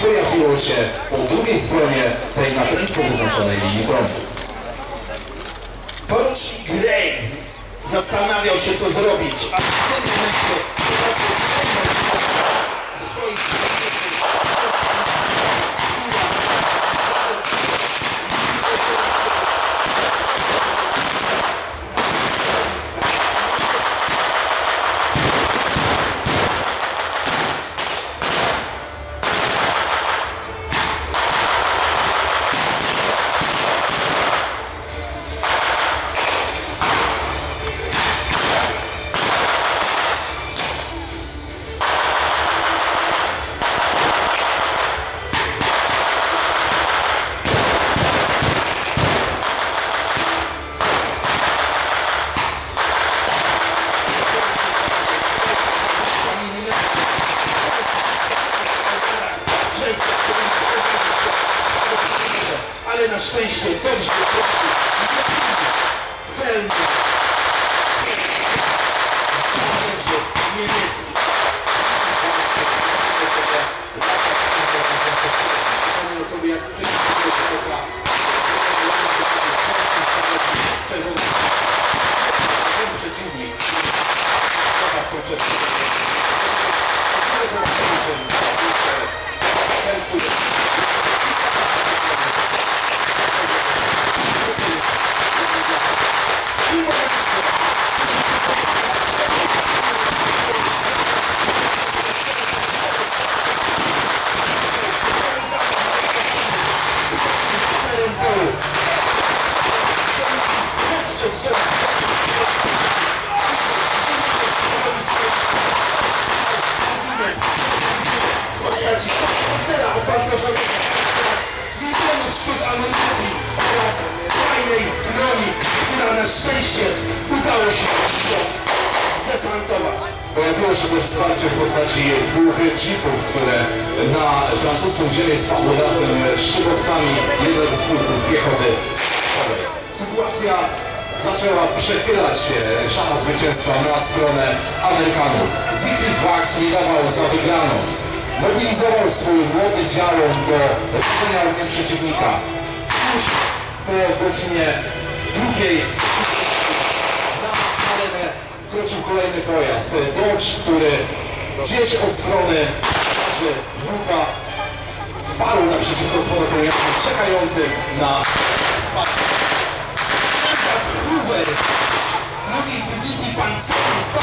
pojawiło się po drugiej stronie tej natrętce wyznaczonej linii frontu. Porucznik Gray zastanawiał się, co zrobić, a w tym momencie zobaczył swoich ale na szczęście dobrze poszli. Celny. Żołnierze niemiecki. Przypomniał sobie jak w tym Czerwony przeciwnik. Zobacz tą czerwoną. w postaci komputera opancerzonego milionów sztuk amunicji oraz fajnej broni, która na szczęście udało się zdesantować. Pojawiło się też wsparcie w postaci dwóch jeepów, które na francuską ziemię spadły razem z szybowcami jednego z pułków piechoty. Sytuacja zaczęła przechylać się, szana zwycięstwa na stronę Amerykanów. Zygmunt Wax nie dawał za wygraną. Mobilizował swój młody działon do leczenia ognia przeciwnika. Już po godzinie drugiej na arenę wkroczył kolejny pojazd. Dodge, który gdzieś od strony Luka parł naprzeciwko spadochroniarzom czekającym na spadek. Drugiej dywizji pancernej stał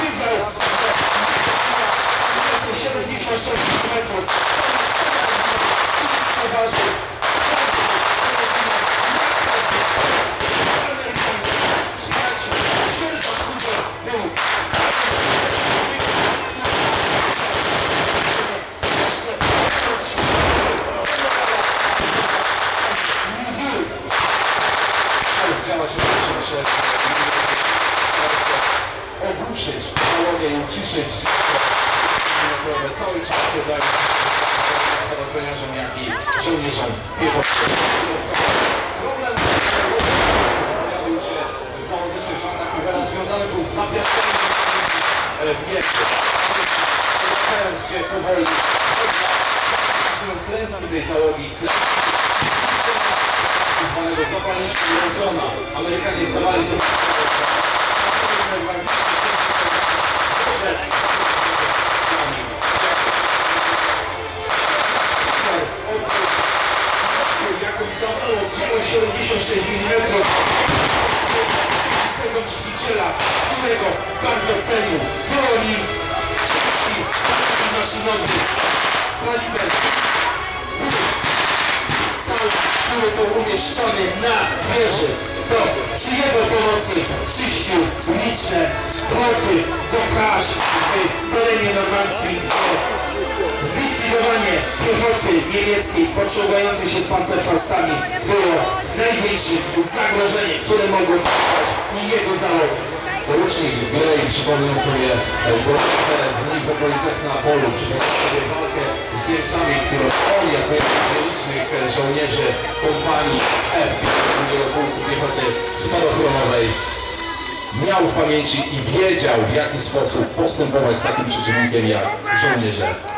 Wiedział, 76 metrów. Przeważył Działa się oczywiście ogłuszyć załogie i uciszyć które cały czas dają spadochroniarzom, jak i żołnierzom piechoty. Problem pojawił się w załodze sierżanta Kuwera związany był z zawieszeniem w wieku. Zwracając się powoli klęski tej załogi, zwanego zapalniczki Wilsona. Amerykanie zdawali sobie jaką dawało dzieło 76 mm tego czciciela, którego bardzo cenił. Nim 30 maszynowy kaliber cały, który był umieszczony na wieży. To przy jego pomocy czyścił liczne porty do każ w terenie Normancji, zlikwidowanie piechoty niemieckiej podciągającej się z pancerfaustami było największym zagrożeniem, które mogło spotkać i jego załogę. porucznik Gray przypomniał sobie e, gorące dni w okolicach Neapolu, przypomniał sobie walkę z Niemcami, którą on jako jeden z nielicznych e, żołnierzy kompanii F drugiego Pułku Piechoty Spadochronowej miał w pamięci i wiedział w jaki sposób postępować z takim przeciwnikiem jak żołnierze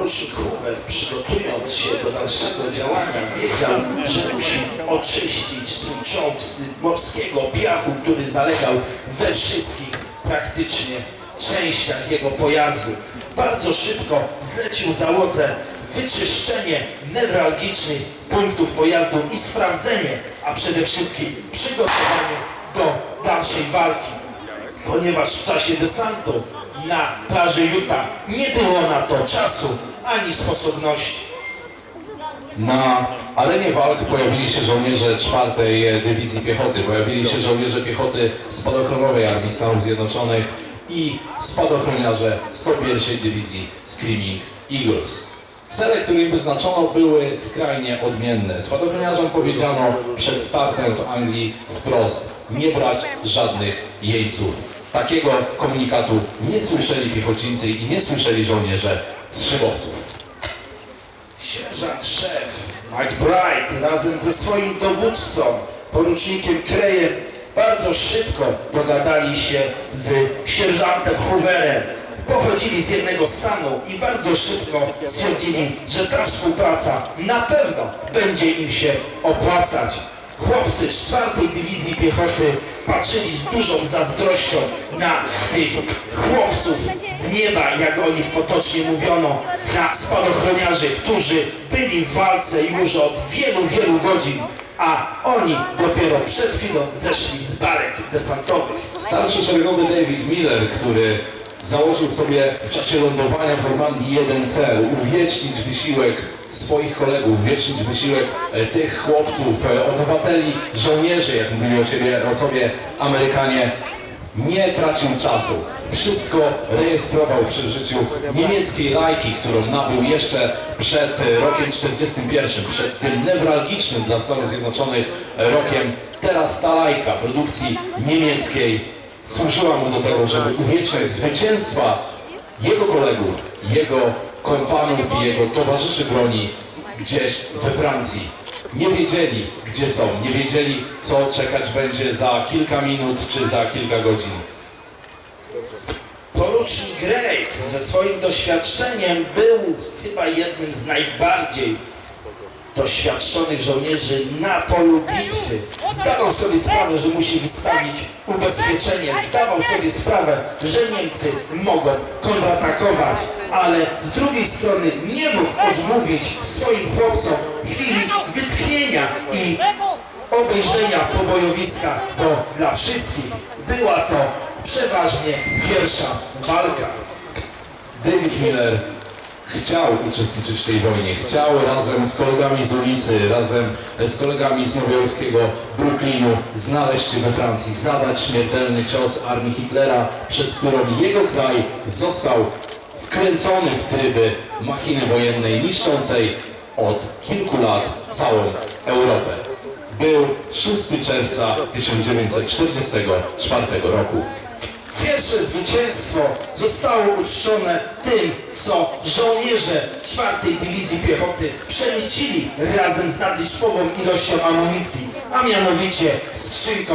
Porucznik Hoover, przygotując się do dalszego działania, wiedział, że musi oczyścić swój czołg z morskiego piachu, który zalegał we wszystkich praktycznie częściach jego pojazdu. Bardzo szybko zlecił załodze wyczyszczenie newralgicznych punktów pojazdu i sprawdzenie, a przede wszystkim przygotowanie do dalszej walki ponieważ w czasie desantu na plaży Utah nie było na to czasu ani sposobności. Na arenie walk pojawili się żołnierze czwartej Dywizji Piechoty, pojawili się żołnierze piechoty spadochronowej Armii Stanów Zjednoczonych i spadochroniarze 101 Dywizji Screaming Eagles. Cele, które im wyznaczono, były skrajnie odmienne. Spadochroniarzom powiedziano przed startem w Anglii wprost nie brać żadnych jeńców. Takiego komunikatu nie słyszeli piechocińcy i nie słyszeli żołnierze z szybowców. Sierżant szef Bright razem ze swoim dowódcą, porucznikiem Krejem, bardzo szybko dogadali się z sierżantem Hooverem. Pochodzili z jednego stanu i bardzo szybko stwierdzili, że ta współpraca na pewno będzie im się opłacać. Chłopcy z czwartej dywizji piechoty patrzyli z dużą zazdrością na tych chłopców z nieba, jak o nich potocznie mówiono, na spadochroniarzy, którzy byli w walce już od wielu, wielu godzin, a oni dopiero przed chwilą zeszli z barek desantowych. Starszy szeregowy David Miller, który założył sobie w czasie lądowania w Normandii jeden cel, uwiecznić wysiłek swoich kolegów, uwiecznić wysiłek e, tych chłopców, e, obywateli, żołnierzy, jak mówili o, siebie, o sobie Amerykanie, nie tracił czasu. Wszystko rejestrował przy życiu niemieckiej lajki, którą nabył jeszcze przed e, rokiem 41, przed tym newralgicznym dla Stanów Zjednoczonych rokiem. Teraz ta lajka produkcji niemieckiej służyła mu do tego, żeby uwieczniać zwycięstwa jego kolegów, jego kompanów i jego towarzyszy broni gdzieś we Francji. Nie wiedzieli, gdzie są, nie wiedzieli, co czekać będzie za kilka minut czy za kilka godzin. Porucznik Gray ze swoim doświadczeniem był chyba jednym z najbardziej doświadczonych żołnierzy na polu bitwy. Zdawał sobie sprawę, że musi wystawić ubezpieczenie, zdawał sobie sprawę, że Niemcy mogą kontratakować, ale z drugiej strony nie mógł odmówić swoim chłopcom chwili wytchnienia i obejrzenia pobojowiska, bo dla wszystkich była to przeważnie pierwsza walka. David Miller chciał uczestniczyć w tej wojnie, chciał razem z kolegami z ulicy, razem z kolegami z nowojorskiego Brooklynu znaleźć się we Francji, zadać śmiertelny cios armii Hitlera, przez którą jego kraj został wkręcony w tryby machiny wojennej niszczącej od kilku lat całą Europę. Był 6 czerwca 1944 roku. Pierwsze zwycięstwo zostało uczczone tym, co żołnierze czwartej Dywizji Piechoty przemycili razem z nadliczbową ilością amunicji, a mianowicie skrzynką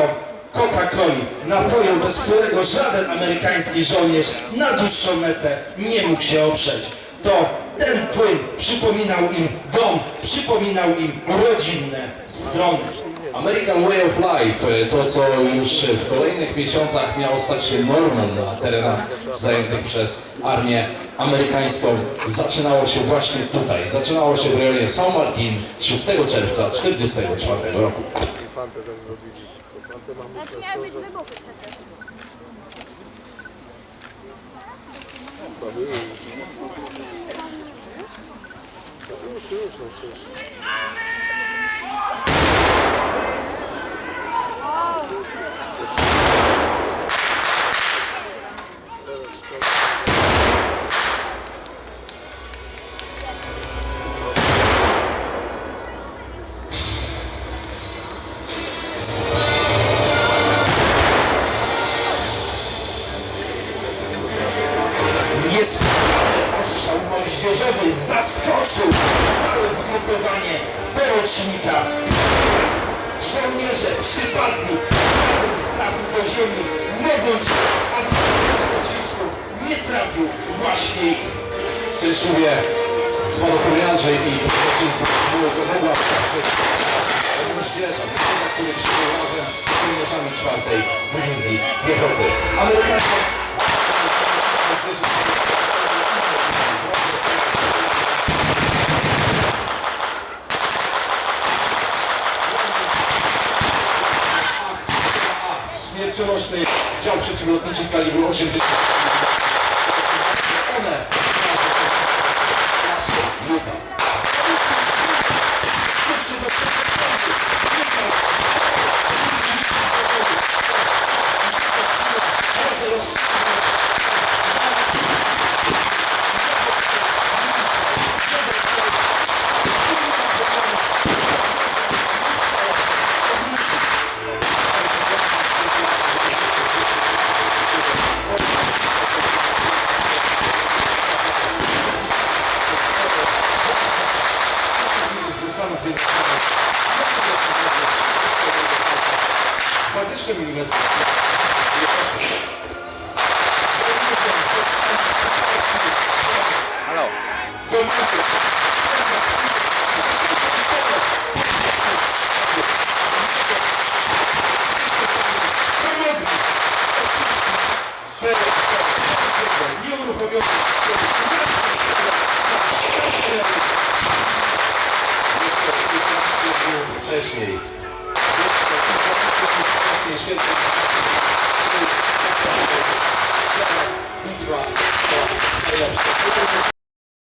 Coca-Coli, napoju, bez którego żaden amerykański żołnierz na dłuższą metę nie mógł się oprzeć. To ten płyn przypominał im dom, przypominał im rodzinne strony. American Way of Life, e, to co już w kolejnych miesiącach miało stać się normą na terenach zajętych przez armię amerykańską, zaczynało się właśnie tutaj. Zaczynało się w rejonie San Martin 6 czerwca 1944 roku. Miały być wybuchy przecież. już, już, no przecież. Zaskoczył całe zgrupowanie porocznika. Żołnierze przypadli z trafił do ziemi, mogąc, z pocisków nie trafił właśnie ich. Szczęśliwie spadochroniarze i złoczyńcy mogła wesprzeć moździerza, który przyjął razem z żołnierzami czwartej dywizji piechoty. Amerykanie Śmiercionośny rocznicy 1980 20 mm. Nieuruchomiony Jeszcze 15 minut wcześniej.